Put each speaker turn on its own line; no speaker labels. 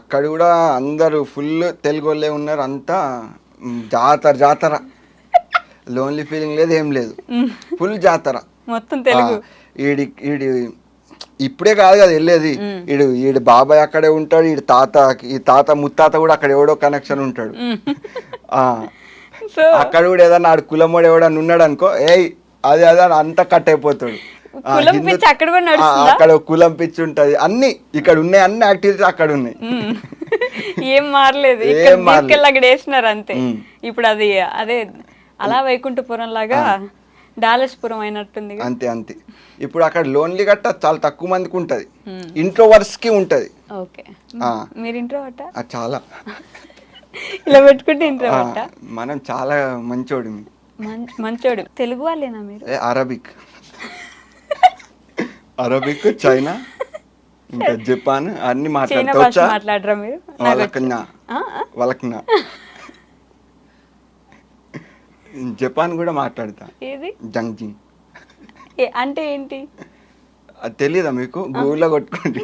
అక్కడ కూడా అందరూ ఫుల్ తెలుగు వాళ్ళే ఉన్నారు అంతా. జాతర జాతర. లోన్లీ ఫీలింగ్ లేదు ఏం లేదు. ఫుల్ జాతర.
మొత్తం తెలుగు.
ఈడి ఈడి ఇప్పుడే కాదు కదా వెళ్ళేది. ఈడు ఈడు బాబాయ్ అక్కడే ఉంటాడు ఈడు తాత ఈ తాత ముత్తాత కూడా అక్కడ ఎవడో కనెక్షన్ ఉంటాడు. అక్కడ కూడా ఏదన్నా ఆడు కులమోడు ఎవడన్నా ఉన్నాడు అనుకో ఏయ్ అది అదే అంతా కట్ అయిపోతాడు.
కులం పిచ్చి అక్కడ కూడా నడుస్తుందా?
అక్కడ కులం పిచ్చి ఉంటది. అన్ని ఇక్కడ ఉన్నాయి అన్ని యాక్టివిటీస్ అక్కడ ఉన్నాయి.
ఏం మారలేదు. ఇక్కడ. తీసుకెళ్ళి అక్కడ వేసినారు అంతే. ఇప్పుడు అది అదే అలా వైకుంఠపురం లాగా డాలస్పురం అయినట్టుంది
అంతే అంతే. ఇప్పుడు అక్కడ లోన్లీ గట్ట చాలా తక్కువ మందికి ఉంటది. ఇంట్లో కి ఉంటది.
ఓకే. మీరు
అది చాలా.
ఇలా పెట్టుకుంటే పట్ట
మనం చాలా మంచోడు
మంచోడు తెలుగు వాళ్ళేనా మీరు?
అరబిక్. అరబిక్ చైనా ఇంకా జపాన్ అన్ని మాట్లాడతా
మాట్లాడరా మీరు?
వాళ్ళకి. నా నా జపాన్ కూడా మాట్లాడతా.
ఏది?
జంగ్జింగ్.
అంటే ఏంటి?
అది తెలీదా మీకు? గూగుల్లో కొట్టుకోండి.